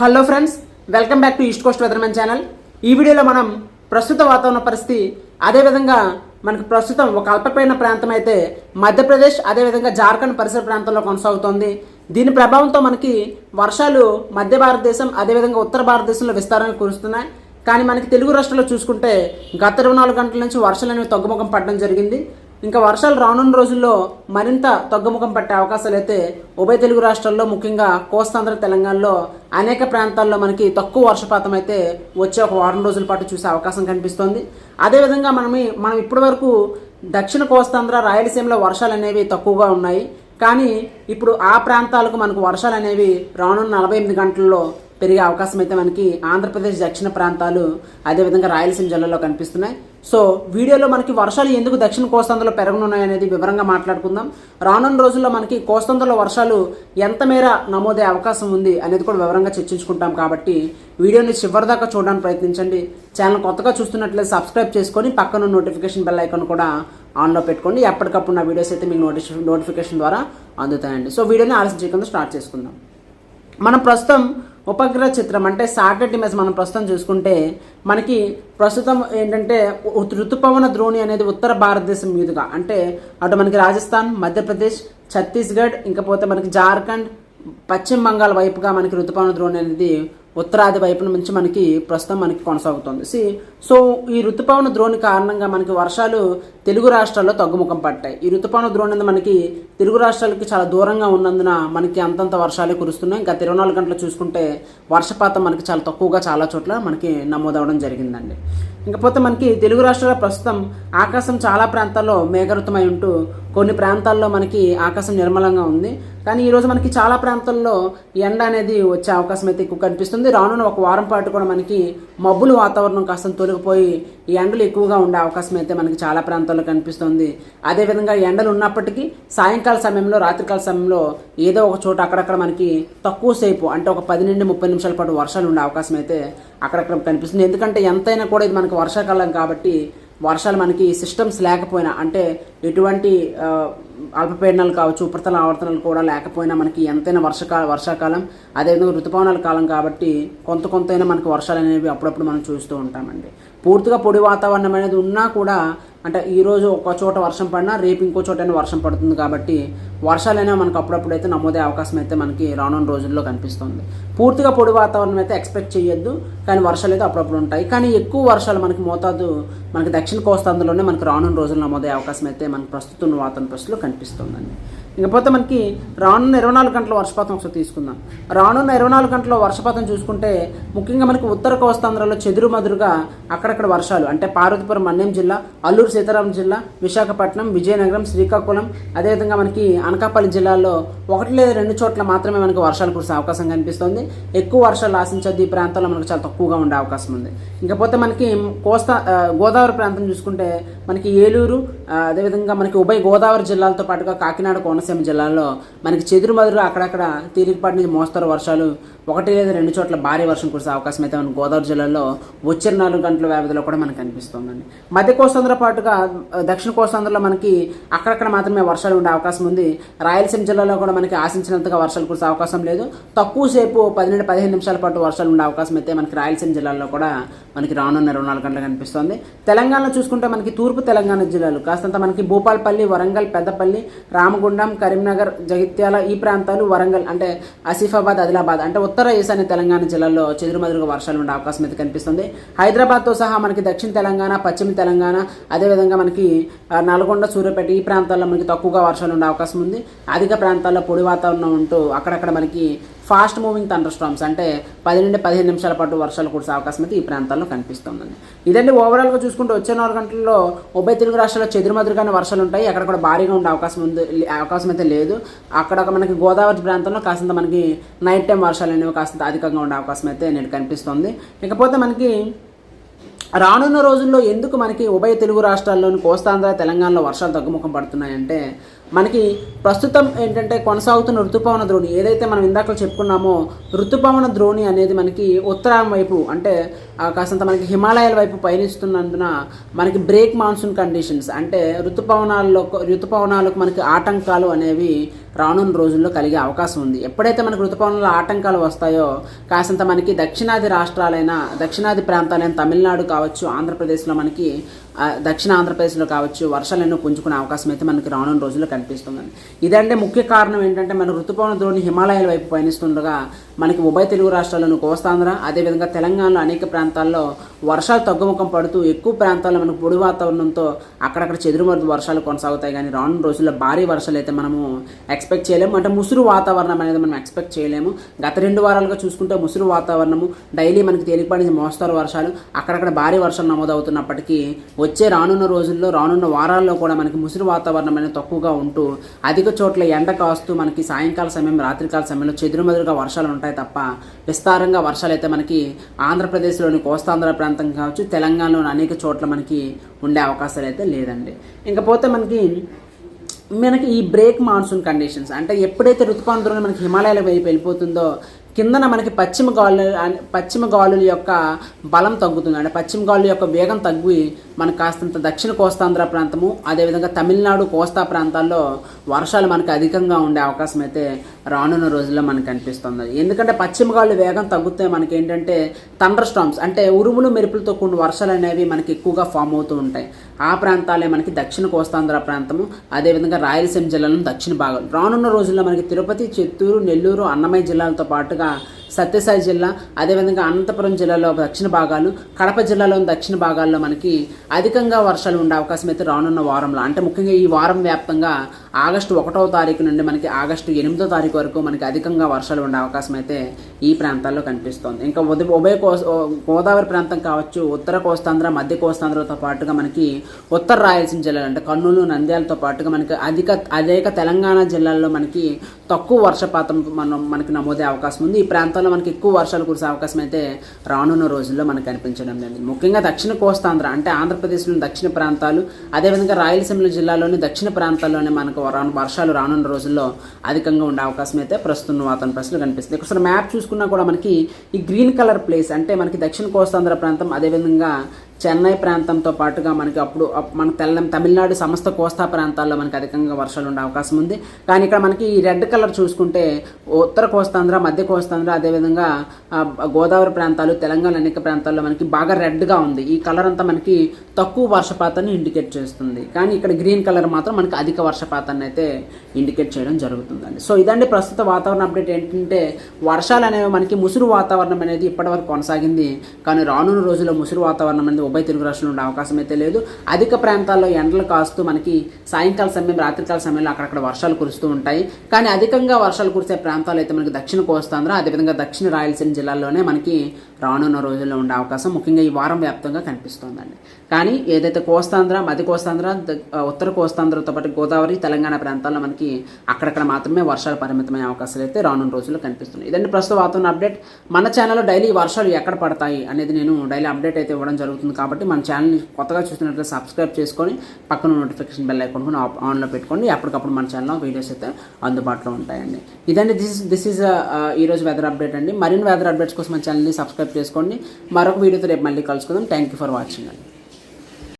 Hello friends welcome back to East Coast weathermen channel. ఈ వీడియోలో మనం ప్రస్తుత వాతావరణ పరిస్థితి అదేవిధంగా మనకు ప్రస్తుతం ఒక అల్పపీడన ప్రాంతం అయితే మధ్యప్రదేశ్ అదేవిధంగా జార్ఖండ్ పరిసర ప్రాంతంలో కొనసాగుతోంది. దీని ప్రభావంతో మనకి వర్షాలు మధ్య భారతదేశం అదేవిధంగా ఉత్తర భారతదేశంలో విస్తారంగా కురుస్తున్నాయి. కానీ మనకి తెలుగు రాష్ట్రాల్లో చూసుకుంటే గత ఇరవై నాలుగు గంటల నుంచి వర్షాలు అనేవి తగ్గుముఖం పడడం జరిగింది. ఇంకా వర్షాలు రానున్న రోజుల్లో మరింత తగ్గుముఖం పట్టే అవకాశాలు అయితే ఉభయ తెలుగు రాష్ట్రాల్లో ముఖ్యంగా కోస్తాంధ్ర తెలంగాణలో అనేక ప్రాంతాల్లో మనకి తక్కువ వర్షపాతం అయితే వచ్చే ఒక వారం రోజుల పాటు చూసే అవకాశం కనిపిస్తోంది. అదేవిధంగా మనం మనం ఇప్పటి వరకు దక్షిణ కోస్తాంధ్ర రాయలసీమలో వర్షాలు అనేవి తక్కువగా ఉన్నాయి. కానీ ఇప్పుడు ఆ ప్రాంతాలకు మనకు వర్షాలు అనేవి రానున్న నలభై ఎనిమిది గంటల్లో పెరిగే అవకాశం అయితే మనకి ఆంధ్రప్రదేశ్ దక్షిణ ప్రాంతాలు అదేవిధంగా రాయలసీమ జిల్లాలో కనిపిస్తున్నాయి. సో వీడియోలో మనకి వర్షాలు ఎందుకు దక్షిణ కోస్తాంధ్రలో పెరగనున్నాయి అనేది వివరంగా మాట్లాడుకుందాం. రానున్న రోజుల్లో మనకి కోస్తాంధ్రలో వర్షాలు ఎంత మేర నమోదే అవకాశం ఉంది అనేది కూడా వివరంగా చర్చించుకుంటాం కాబట్టి వీడియోని చివరిదాకా చూడడానికి ప్రయత్నించండి. ఛానల్ కొత్తగా చూస్తున్నట్లయితే సబ్స్క్రైబ్ చేసుకొని పక్కన నోటిఫికేషన్ బెల్ ఐకాన్ కూడా ఆన్లో పెట్టుకోండి. ఎప్పటికప్పుడు నా వీడియోస్ అయితే మీకు నోటిఫి నోటిఫికేషన్ ద్వారా అందుతాయండి. సో వీడియోని ఆలస్యం చేయకుండా స్టార్ట్ చేసుకుందాం. మనం ప్రస్తుతం ఉపగ్రహ చిత్రం అంటే శాటిలైట్ ఇమేజ్ మనం ప్రస్తుతం చూసుకుంటే మనకి ప్రస్తుతం ఏంటంటే ఋతుపవన ద్రోణి అనేది ఉత్తర భారతదేశం మీదుగా. అంటే అటు మనకి రాజస్థాన్ మధ్యప్రదేశ్ ఛత్తీస్గఢ్ ఇంకపోతే మనకి జార్ఖండ్ పశ్చిమ బంగాల్ వైపుగా మనకి ఋతుపవన ద్రోణి అనేది ఉత్తరాది వైపు నుంచి మనకి ప్రస్తుతం మనకి కొనసాగుతుంది. సి సో ఈ ఋతుపవన ద్రోణి కారణంగా మనకి వర్షాలు తెలుగు రాష్ట్రాల్లో తగ్గుముఖం పట్టాయి. ఈ ఋతుపవన ద్రోణి మనకి తెలుగు రాష్ట్రాలకి చాలా దూరంగా ఉన్నందున మనకి అంతంత వర్షాలే కురుస్తున్నాయి. గత ఇరవై నాలుగు గంటలు చూసుకుంటే వర్షపాతం మనకి చాలా తక్కువగా చాలా చోట్ల మనకి నమోదవడం జరిగిందండి. ఇంకపోతే మనకి తెలుగు రాష్ట్రాల ప్రస్తుతం ఆకాశం చాలా ప్రాంతాల్లో మేఘరుతమై ఉంటూ కొన్ని ప్రాంతాల్లో మనకి ఆకాశం నిర్మలంగా ఉంది. కానీ ఈరోజు మనకి చాలా ప్రాంతాల్లో ఎండ అనేది వచ్చే అవకాశం అయితే ఎక్కువ కనిపిస్తుంది. రానున్న ఒక వారం పాటు కూడా మనకి మబ్బులు వాతావరణం కాస్త తొలగిపోయి ఎండలు ఎక్కువగా ఉండే అవకాశం అయితే మనకి చాలా ప్రాంతాల్లో కనిపిస్తుంది. అదేవిధంగా ఎండలు ఉన్నప్పటికీ సాయంకాల సమయంలో రాత్రికాల సమయంలో ఏదో ఒక చోట అక్కడక్కడ మనకి తక్కువ సేపు అంటే ఒక పది నుండి ముప్పై నిమిషాల పాటు వర్షాలు ఉండే అవకాశం అయితే అక్కడక్కడ కనిపిస్తుంది. ఎందుకంటే ఎంతైనా కూడా ఇది మనకి వర్షాకాలం కాబట్టి వర్షాలు మనకి సిస్టమ్స్ లేకపోయినా అంటే ఎటువంటి అల్పపీడనాలు కావచ్చు ఉపరితల ఆవర్తనాలు కూడా లేకపోయినా మనకి ఎంతైనా వర్షకాల వర్షాకాలం అదేవిధంగా ఋతుపవనాల కాలం కాబట్టి కొంత కొంతైనా మనకి వర్షాలు అనేవి అప్పుడప్పుడు మనం చూస్తూ ఉంటామండి. పూర్తిగా పొడి వాతావరణం అనేది ఉన్నా కూడా అంటే ఈరోజు ఒక చోట వర్షం పడినా రేపు ఇంకో చోట వర్షం పడుతుంది కాబట్టి వర్షాలు అనేవి మనకు అప్పుడప్పుడు అయితే నమోదే అవకాశం అయితే మనకి రానున్న రోజుల్లో కనిపిస్తుంది. పూర్తిగా పొడి వాతావరణం అయితే ఎక్స్పెక్ట్ చేయొద్దు కానీ వర్షాలు అయితే అప్పుడప్పుడు ఉంటాయి. కానీ ఎక్కువ వర్షాలు మనకి మోతాదు మనకి దక్షిణ కోస్తాంధ్రలోనే మనకి రానున్న రోజుల్లో నమోదే అవకాశం అయితే మనకు ప్రస్తుతం వాతావరణ పరిస్థితులు కనిపిస్తుందండి. ఇకపోతే మనకి రానున్న ఇరవై నాలుగు గంటల వర్షపాతం ఒకసారి తీసుకుందాం. రానున్న ఇరవై నాలుగు గంటల వర్షపాతం చూసుకుంటే ముఖ్యంగా మనకి ఉత్తర కోస్తాంధ్రలో చెదురు మదురుగా అక్కడక్కడ వర్షాలు అంటే పార్వతీపురం మన్యం జిల్లా అల్లూరు సీతారాం జిల్లా విశాఖపట్నం విజయనగరం శ్రీకాకుళం అదేవిధంగా మనకి అనకాపల్లి జిల్లాలో ఒకటి లేదా రెండు చోట్ల మాత్రమే మనకి వర్షాలు కురిసే అవకాశం కనిపిస్తుంది. ఎక్కువ వర్షాలు ఆశించద్దు ఈ ప్రాంతంలో మనకు చాలా తక్కువగా ఉండే అవకాశం ఉంది. ఇకపోతే మనకి కోస్తా గోదావరి ప్రాంతం చూసుకుంటే మనకి ఏలూరు అదేవిధంగా మనకి ఉభయ గోదావరి జిల్లాలతో పాటుగా కాకినాడ కోనసీమ జిల్లాలో మనకి చెదురుమదురు అక్కడక్కడ తేలికపాటి నుంచి మోస్తరు వర్షాలు ఒకటి లేదా రెండు చోట్ల భారీ వర్షం కురిసే అవకాశం అయితే మన గోదావరి జిల్లాలో వచ్చే నాలుగు గంటల వ్యవధిలో కూడా మనకు కనిపిస్తుందండి మధ్య కోస్తాంధ్ర పాటుగా దక్షిణ కోస్తాంధ్రలో మనకి అక్కడక్కడ మాత్రమే వర్షాలు ఉండే అవకాశం ఉంది. రాయలసీమ జిల్లాలో కూడా మనకి ఆశించినంతగా వర్షాలు కురిసే అవకాశం లేదు. తక్కువ సేపు పది నుండి పదిహేను నిమిషాల పాటు వర్షాలు ఉండే అవకాశం అయితే మనకి రాయలసీమ జిల్లాలో కూడా మనకి రానున్న ఇరవై నాలుగు గంటలు కనిపిస్తుంది తెలంగాణలో చూసుకుంటే మనకి తూర్పు తెలంగాణ జిల్లాలు కాస్తంత మనకి భూపాలపల్లి వరంగల్ పెద్దపల్లి రామగుండం కరీంనగర్ జగిత్యాల ఈ ప్రాంతాలు వరంగల్ అంటే ఆసిఫాబాద్ ఆదిలాబాద్ అంటే ఉత్తర ఈశాన్య తెలంగాణ జిల్లాల్లో చెదురుమదురుగా వర్షాలు ఉండే అవకాశం అయితే కనిపిస్తుంది. హైదరాబాద్తో సహా మనకి దక్షిణ తెలంగాణ పశ్చిమ తెలంగాణ అదేవిధంగా మనకి నల్గొండ సూర్యాపేట ఈ ప్రాంతాల్లో మనకి తక్కువగా వర్షాలు ఉండే అవకాశం ఉంది. అధిక ప్రాంతాల్లో పొడి వాతావరణం ఉంటూ అక్కడక్కడ మనకి ఫాస్ట్ మూవింగ్ థండర్ స్టామ్స్ అంటే పది నుండి పదిహేను నిమిషాల పాటు వర్షాలు కురిసే అవకాశం అయితే ఈ ప్రాంతాల్లో కనిపిస్తుందండి. ఇదండి ఓవరాల్గా చూసుకుంటే వచ్చే నాలుగు గంటల్లో ఉభయ తెలుగు రాష్ట్రాల్లో చెదురుమదురుగానే వర్షాలు ఉంటాయి. అక్కడ కూడా భారీగా ఉండే అవకాశం ఉంది అవకాశం అయితే లేదు. అక్కడ మనకి గోదావరి ప్రాంతంలో కాస్తంత మనకి నైట్ టైం వర్షాలు అనేవి కాస్తంత అధికంగా ఉండే అవకాశం అయితే నేను కనిపిస్తుంది. ఇకపోతే మనకి రానున్న రోజుల్లో ఎందుకు మనకి ఉభయ తెలుగు రాష్ట్రాల్లోని కోస్తాంధ్ర తెలంగాణలో వర్షాలు తగ్గుముఖం పడుతున్నాయంటే మనకి ప్రస్తుతం ఏంటంటే కొనసాగుతున్న ఋతుపవన ద్రోణి ఏదైతే మనం ఇందాక చెప్పుకున్నామో ఋతుపవన ద్రోణి అనేది మనకి ఉత్తరాం వైపు అంటే కాసంత మనకి హిమాలయాల వైపు పయనిస్తున్నందున మనకి బ్రేక్ మాన్సూన్ కండిషన్స్ అంటే ఋతుపవనాల్లో ఋతుపవనాలకు మనకి ఆటంకాలు అనేవి రానున్న రోజుల్లో కలిగే అవకాశం ఉంది. ఎప్పుడైతే మనకు ఋతుపవనాల ఆటంకాలు వస్తాయో కాసంత మనకి దక్షిణాది రాష్ట్రాలైన దక్షిణాది ప్రాంతాలైన తమిళనాడు కావచ్చు. ఆంధ్రప్రదేశ్లో మనకి దక్షిణ ఆంధ్రప్రదేశ్లో కావచ్చు వర్షాలు ఎన్నో పుంజుకునే అవకాశం అయితే మనకి రానున్న రోజుల్లో కనిపిస్తుందండి. ఇదంటే ముఖ్య కారణం ఏంటంటే మన ఋతుపవన ద్రోణి హిమాలయాల వైపు పయనిస్తుండగా మనకి ఉభయ తెలుగు రాష్ట్రాల్లోని కోస్తాంధ్ర అదేవిధంగా తెలంగాణలో అనేక ప్రాంతాల్లో వర్షాలు తగ్గుముఖం పడుతూ ఎక్కువ ప్రాంతాల్లో మనకు పొడి వాతావరణంతో అక్కడక్కడ చెదురుమరుదు వర్షాలు కొనసాగుతాయి. కానీ రానున్న రోజుల్లో భారీ వర్షాలు అయితే మనము ఎక్స్పెక్ట్ చేయలేము. అంటే ముసురు వాతావరణం అనేది మనం ఎక్స్పెక్ట్ చేయలేము. గత రెండు వారాలుగా చూసుకుంటే ముసురు వాతావరణము డైలీ మనకి తేలికపాటి మోస్తారు వర్షాలు అక్కడక్కడ భారీ వర్షాలు నమోదవుతున్నప్పటికీ వచ్చే రానున్న రోజుల్లో రానున్న వారాల్లో కూడా మనకి ముసురు వాతావరణం అనేది తక్కువగా ఉంటూ అధిక చోట్ల ఎండ కాస్తూ మనకి సాయంకాల సమయం రాత్రికాల సమయంలో చెదురుమదురుగా వర్షాలు ఉంటాయి తప్ప విస్తారంగా వర్షాలు అయితే మనకి ఆంధ్రప్రదేశ్లోని కోస్తాంధ్ర ప్రాంతం కావచ్చు తెలంగాణలోని అనేక చోట్ల మనకి ఉండే అవకాశాలు అయితే లేదండి. ఇంకపోతే మనకి మనకి ఈ బ్రేక్ మాన్సూన్ కండిషన్స్ అంటే ఎప్పుడైతే ఋతుపవన ద్రోణి మనకి హిమాలయాల వైపు వెళ్ళిపోతుందో కిందన మనకి పశ్చిమ గాలు పశ్చిమ గాలుల యొక్క బలం తగ్గుతుంది. అంటే పశ్చిమ గాలుల యొక్క వేగం తగ్గి మనకు కాస్తంత దక్షిణ కోస్తాంధ్ర ప్రాంతము అదేవిధంగా తమిళనాడు కోస్తా ప్రాంతాల్లో వర్షాలు మనకి అధికంగా ఉండే అవకాశం అయితే రానున్న రోజుల్లో మనకు కనిపిస్తుంది ఎందుకంటే పశ్చిమ గాలుల వేగం తగ్గుతే మనకి ఏంటంటే థండర్ స్టామ్స్ అంటే ఉరుములు మెరుపులతో కూడిన వర్షాలు అనేవి మనకి ఎక్కువగా ఫామ్ అవుతూ ఉంటాయి. ఆ ప్రాంతాలే మనకి దక్షిణ కోస్తాంధ్ర ప్రాంతము అదేవిధంగా రాయలసీమ జిల్లాలో దక్షిణ భాగం. రానున్న రోజుల్లో మనకి తిరుపతి చిత్తూరు నెల్లూరు అన్నమయ్య జిల్లాలతో పాటుగా సత్యసాయి జిల్లా అదేవిధంగా అనంతపురం జిల్లాలో దక్షిణ భాగాలు కడప జిల్లాలోని దక్షిణ భాగాల్లో మనకి అధికంగా వర్షాలు ఉండే అవకాశం అయితే రానున్న వారంలో. అంటే ముఖ్యంగా ఈ వారం వ్యాప్తంగా ఆగస్టు ఒకటవ తారీఖు నుండి మనకి ఆగస్టు ఎనిమిదో తారీఖు వరకు మనకి అధికంగా వర్షాలు ఉండే అవకాశం అయితే ఈ ప్రాంతాల్లో కనిపిస్తోంది. ఇంకా ఉదయ ఉభయ కోస్ గోదావరి ప్రాంతం కావచ్చు ఉత్తర కోస్తాంధ్ర మధ్య కోస్తాంధ్రతో పాటుగా మనకి ఉత్తర రాయలసీమ జిల్లాలు అంటే కర్నూలు నంద్యాలతో పాటుగా మనకి అధిక అనేక తెలంగాణ జిల్లాల్లో మనకి తక్కువ వర్షపాతం మనం మనకి నమోదే అవకాశం ఉంది. ఈ ప్రాంతం ప్రాంతాల్లో మనకి ఎక్కువ వర్షాలు కురిసే అవకాశం అయితే రానున్న రోజుల్లో మనకు కనిపించడం లేదు ముఖ్యంగా దక్షిణ కోస్తాంధ్ర అంటే ఆంధ్రప్రదేశ్లోని దక్షిణ ప్రాంతాలు అదేవిధంగా రాయలసీమ జిల్లాలోని దక్షిణ ప్రాంతాల్లోనే మనకు వర్షాలు రానున్న రోజుల్లో అధికంగా ఉండే అవకాశం అయితే ప్రస్తుతం వాతావరణ పరిస్థితులు కనిపిస్తుంది ఒకసారి మ్యాప్ చూసుకున్నా కూడా మనకి ఈ గ్రీన్ కలర్ ప్లేస్ అంటే మనకి దక్షిణ కోస్తాంధ్ర ప్రాంతం అదేవిధంగా చెన్నై ప్రాంతంతో పాటుగా మనకి అప్పుడు మన తెల్ల తమిళనాడు సమస్త కోస్తా ప్రాంతాల్లో మనకి అధికంగా వర్షాలు ఉండే అవకాశం ఉంది. కానీ ఇక్కడ మనకి ఈ రెడ్ కలర్ చూసుకుంటే ఉత్తర కోస్తాంధ్ర మధ్య కోస్తాంధ్ర అదేవిధంగా గోదావరి ప్రాంతాలు తెలంగాణ అనేక ప్రాంతాల్లో మనకి బాగా రెడ్గా ఉంది. ఈ కలర్ అంతా మనకి తక్కువ వర్షపాతాన్ని ఇండికేట్ చేస్తుంది. కానీ ఇక్కడ గ్రీన్ కలర్ మాత్రం మనకి అధిక వర్షపాతాన్ని అయితే ఇండికేట్ చేయడం జరుగుతుందండి. సో ఇదండి ప్రస్తుత వాతావరణ అప్డేట్ ఏంటంటే వర్షాలు అనేవి మనకి ముసురు వాతావరణం అనేది ఇప్పటివరకు కొనసాగింది. కానీ రానున్న రోజుల్లో ముసురు వాతావరణం అనేది ఉభయ తెలుగు రాష్ట్రంలో ఉండే అవకాశం అయితే లేదు. అధిక ప్రాంతాల్లో ఎండలు కాస్తూ మనకి సాయంకాల సమయం రాత్రికాల సమయంలో అక్కడక్కడ వర్షాలు కురుస్తూ ఉంటాయి. కానీ అధికంగా వర్షాలు కురిసే ప్రాంతాలు అయితే మనకి దక్షిణ కోస్తాంధ్ర అదేవిధంగా దక్షిణ రాయలసీమ జిల్లాల్లోనే మనకి రానున్న రోజుల్లో ఉండే అవకాశం ముఖ్యంగా ఈ వారం వ్యాప్తంగా కనిపిస్తోందండి. కానీ ఏదైతే కోస్తాంధ్ర మధ్య కోస్తాంధ్ర ఉత్తర కోస్తాంధ్రతో పాటు గోదావరి తెలంగాణ ప్రాంతాల్లో మనకి అక్కడక్కడ మాత్రమే వర్షాలు పరిమితమయ్యే అవకాశాలు అయితే రానున్న రోజుల్లో కనిపిస్తున్నాయి. ఇదండి ప్రస్తుత వాతావరణ అప్డేట్. మన ఛానల్లో డైలీ వర్షాలు ఎక్కడ పడతాయి అనేది నేను డైలీ అప్డేట్ అయితే ఇవ్వడం జరుగుతుంది. కాబట్టి మన ఛానల్ని కొత్తగా చూస్తున్నట్లయితే సబ్స్క్రైబ్ చేసుకొని పక్కన నోటిఫికేషన్ బెల్ ఐకాన్ కూడా ఆన్లో పెట్టుకోండి. అప్పటికప్పుడు మన ఛానల్లో వీడియోస్ అయితే అందుబాటులో ఉంటాయండి. ఇదండి. దిస్ దిస్ ఈజ్ ఈరోజు వెదర్ అప్డేట్ అండి. మరిన్ని వెదర్ అప్డేట్స్ కోసం మన ఛానల్ని సబ్స్క్రైబ్ చేసుకోండి. మరొక వీడియోతో రేపు మళ్ళీ కలుసుకుందాం. థ్యాంక్ యూ ఫర్ వాచింగ్ అండి.